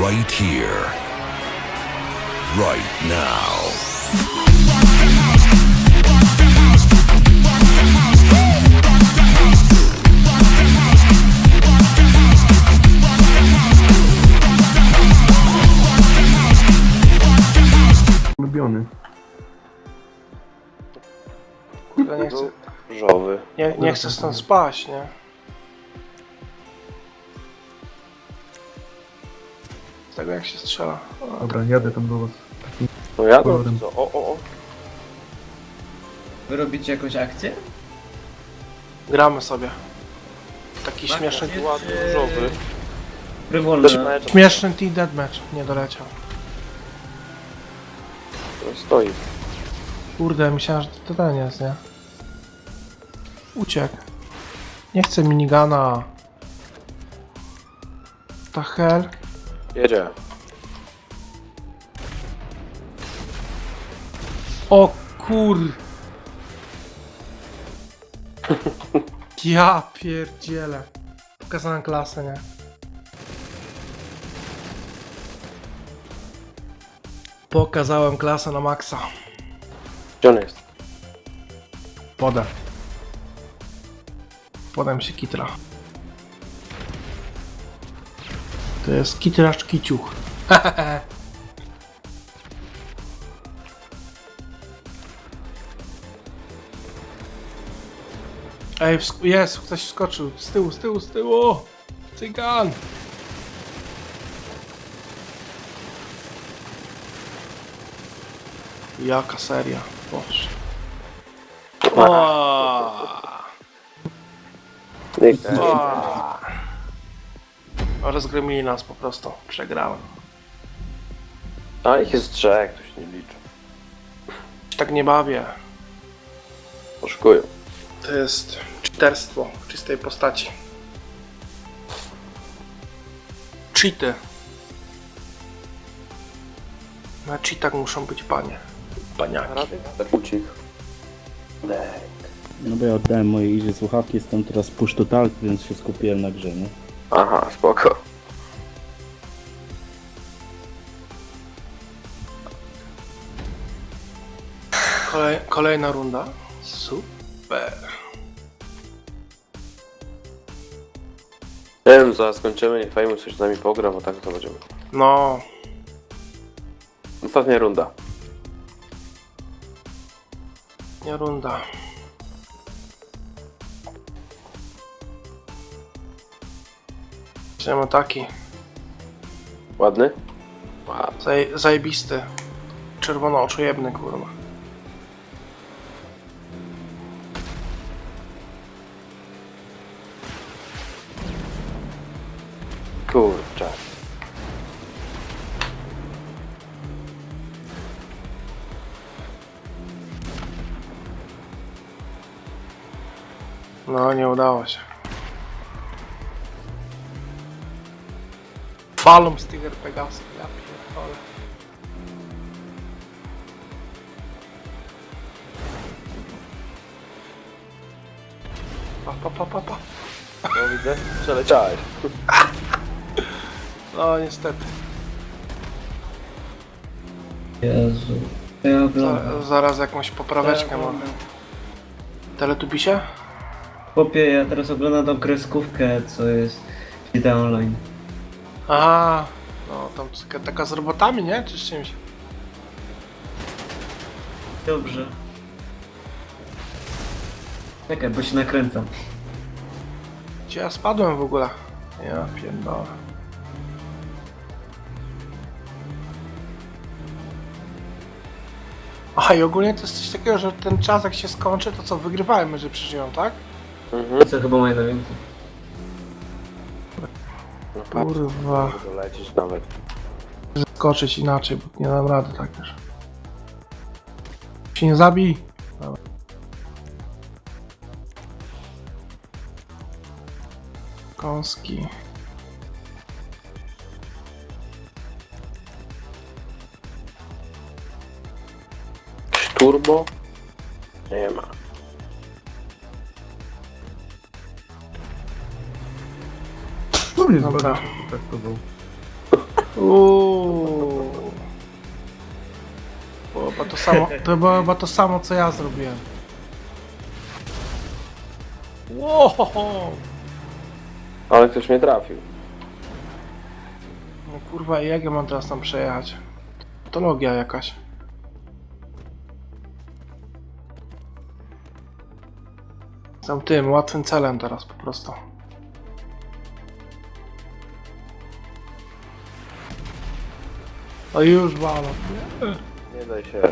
right here, right now. Ulubiony. Kurde, nie chcę, Różowy. nie, nie chcę stąd spaść, nie? Tego jak się strzela. O, Dobra, jadę tam do was. No ja to Kolorem. co? O, o, o. Wy robicie jakąś akcję? Gramy sobie. Taki Tak, śmieszny, akcję, Ładny, różowy. Frywolne. Też mecz. śmieszny team deathmatch. Nie doleciał. Stoi. Kurde, myślałem, że to ten jest, nie? Uciekł. Nie chcę minigana. Ta hell. Jedzie. O kur... Ja pierdzielę. Pokazałem klasę, nie? Pokazałem klasę na maksa. Gdzie on jest? Podę. Podam się kitra. To jest kitracz kiciuch. Ej, jest, ktoś wskoczył. Z tyłu, z tyłu, z tyłu! Cygan! Jaka seria, boże. O! Nikt. O! Rozgromili nas po prostu. Przegrałem. A ich jest trzech, to się nie liczy. Się tak nie bawię. Poszukują. To jest cheaterstwo w czystej postaci. Cheaty. Na cheatach muszą być panie. Paniaki. Radek? Ucich. No bo ja oddałem moje idzie słuchawki, jestem teraz push to talk, więc się skupiłem na grze, nie? Aha, spoko. Kolej, kolejna runda. Super. Nie wiem, zaraz skończymy, niech Famous coś z nami pogra, bo tak to będziemy. No, Ostatnia runda. nie runda. Weźmiemy taki. Ładny? Ładny. Zaj, zajebisty. Czerwono oczojebny, kurwa. Kurczę. No, nie udało się. Falą z tych RPGasów, ja pierdolę. Pa, pa, pa, pa, pa. No widzę. Przeleciałeś. No, niestety. Jezu. Ja. Za, zaraz jakąś popraweczkę Ja mam. Teletubisie? Chłopie, ja teraz oglądam tą kreskówkę, co jest Fida Online. Aha, no tam taka- taka z robotami, nie? Czy z czymś? Dobrze. Czekaj, bo się nakręcam. Gdzie ja spadłem w ogóle? Ja pierdolę. Aha, i ogólnie to jest coś takiego, że ten czas jak się skończy, to co, wygrywałem, że przeżyją, tak? Mhm. Co chyba mają na więcej. No patrz, Kurwa, może dolecieć nawet. skoczyć inaczej, bo nie dam rady tak już. Się nie zabij. Dobra. Kąski. Turbo? Nie ma. Mnie Dobra. tak to był. Uuu. Było chyba to samo, to było chyba to samo, co ja zrobiłem. Wow! Ale ktoś mnie trafił. No kurwa, i jak ja mam teraz tam przejechać? Patologia jakaś. Jestem tym, łatwym celem teraz po prostu. O już walą. Nie daj się.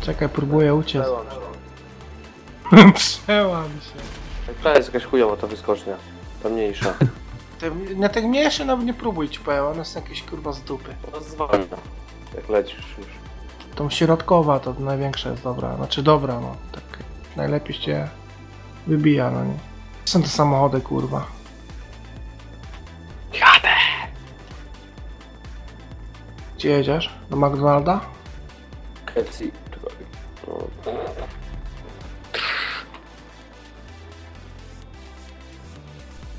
Czekaj, próbuję uciec. Przełam się. Przełam się. Ta jest jakaś chujowa ta wyskocznia. Ta mniejsza. Te, na tych mniejszych nawet nie próbuj ci powiem, one są jakieś kurwa z dupy. Ona zwalnia. Jak lecisz już. Tą środkowa to największa jest dobra. Znaczy dobra, no. Tak najlepiej się wybija, no nie. Są te samochody, kurwa. Gdzie jedziesz? Do McDonalda? KFC.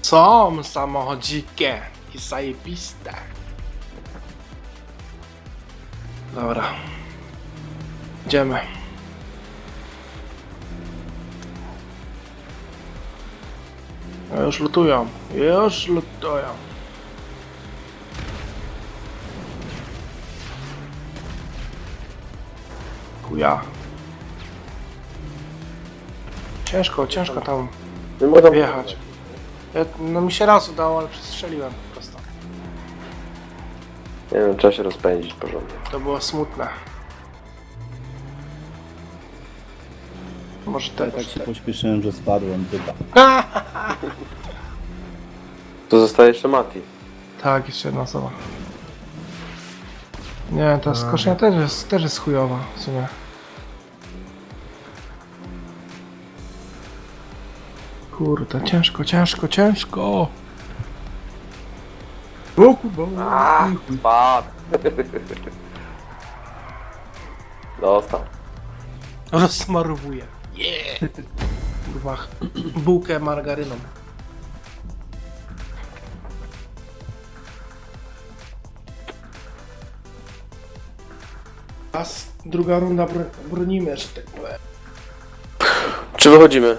Są samochodzikie i zajebiste. Dobra. Idziemy. Już lutują. Już lutują. Chuja. Ciężko, ciężko tam Nie wjechać. Ja, no mi się raz udało, ale przestrzeliłem po prostu. Nie wiem, trzeba się rozpędzić porządnie. To było smutne. Może Ja też. tak się pośpieszyłem, że spadłem, byda. Tu zostaje jeszcze Mati. Tak, jeszcze jedna osoba. Nie, ta skocznia też jest, też jest chujowa w sumie. Kurde, ciężko, ciężko, ciężko! O kurwa, Spadł. Dostał. rozsmarowuję. Yeah. Kurwa, bułkę margaryną. Druga runda bro bronimy, że tak powiem. Czy wychodzimy?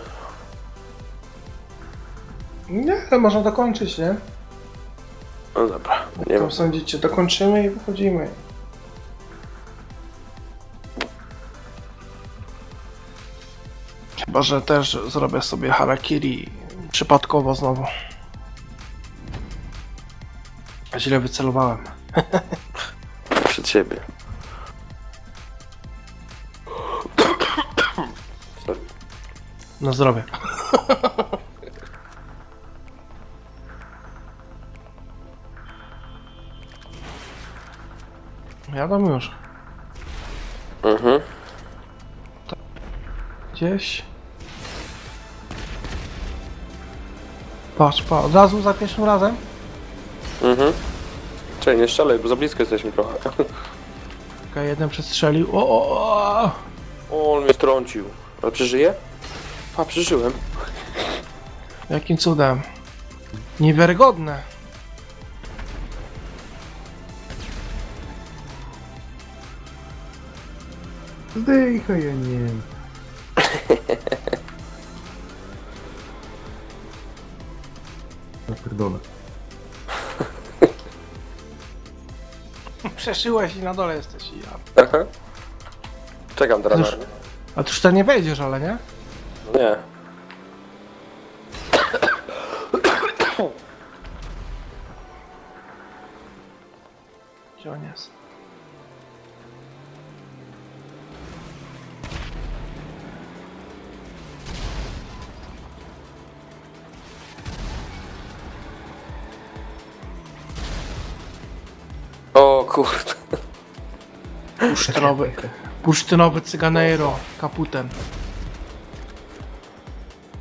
Nie, ale można dokończyć, nie? No dobra. Nie wiem. sądzicie, dokończymy i wychodzimy. Chyba, że też zrobię sobie harakiri przypadkowo znowu. Źle wycelowałem. Przed siebie. Na zdrowie. Jadę już. Mhm. Gdzieś. Patrz, patrz, od razu za pierwszym razem? Mhm. Czekaj, nie strzelaj, bo za blisko jesteśmy trochę. Okej, jeden przestrzelił. O, o, o. O, on mnie trącił. Ale przeżyje? A, przeżyłem. Jakim cudem. Niewiarygodne. Zdychaj, ja nie. Napierdolę. Przeszyłeś i na dole jesteś. Ja. Aha. Czekam teraz. Już- na- A tu już tam nie wejdziesz, ale nie? Nie. Gdzie on jest? O kurde. Pusztynowy. Pusztynowy cyganero. Kaputem.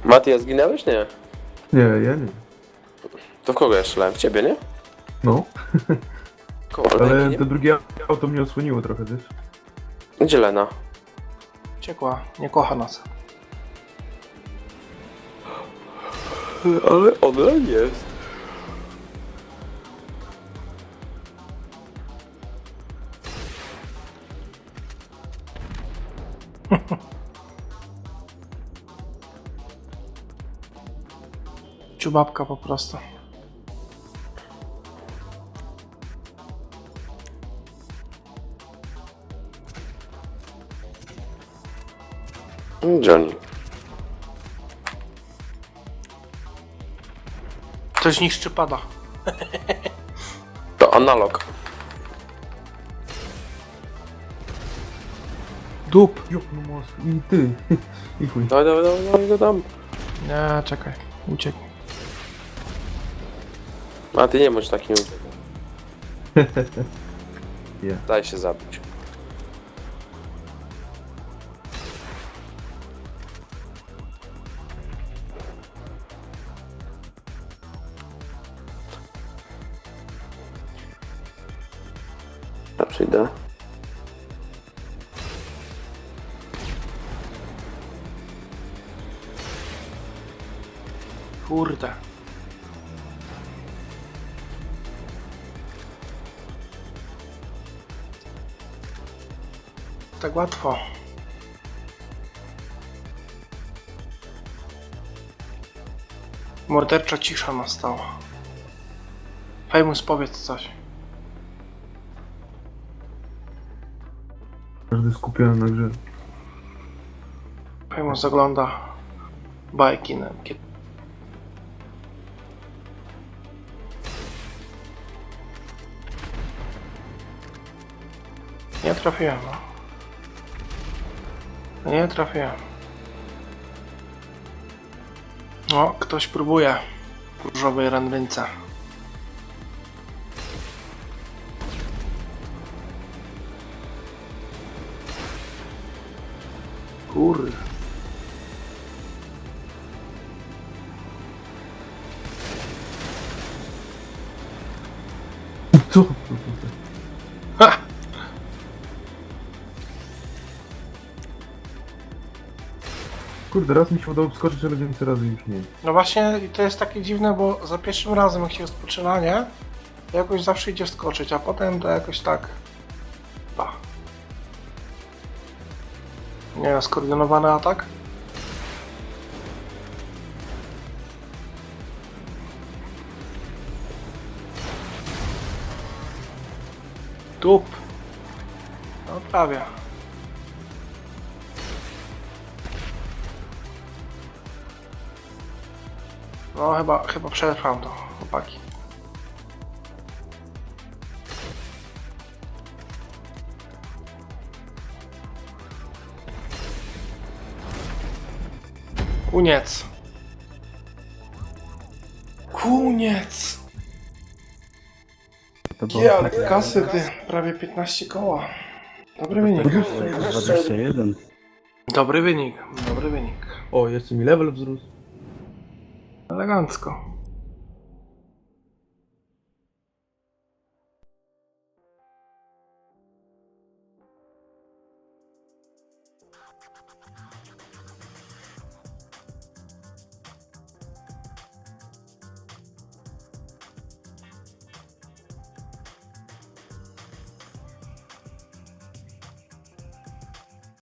Mati, zginęłeś? Nie. Nie, ja nie. To w kogo ja strzelałem? W ciebie, nie? No, Koło, ale to drugie auto mnie osłoniło trochę, wiesz? Gdzie Lena? Ciekła. Nie kocha nas. Ale ona jest. Ciubabka po prostu. Johnny. Ktoś niszczy pada. To analog. Dup. No. I ty. I chuj. Dawaj, dawaj, dawaj, dawaj go tam. Nie, czekaj. Uciekł. A ty nie bądź takim. Ja. Daj się zabić. Ja przyjdę. Kurde. Tak łatwo. Mordercza cisza nastała. Famous powiedz coś. Każdy skupiony na grze. Famous zagląda bajki na Nie trafiłem, no. Nie trafiłem. O, ktoś próbuje różowej rędrynce. Kurde. Co? Kurde, raz mi się udało wskoczyć, ale więcej razy już nie. No właśnie i to jest takie dziwne, bo za pierwszym razem jak się rozpoczyna, nie? to Jakoś zawsze idzie skoczyć, a potem to jakoś tak... Pa. Nie skoordynowany atak? Tup. No prawie. No chyba, chyba przetrwam to, chłopaki. Kuniec. Kuniec. To było Ja, ale kasy ty, prawie 15 koła. Dobry wynik. 21. Dobry wynik, dobry wynik. O, jeszcze mi level wzrósł. Elegancko.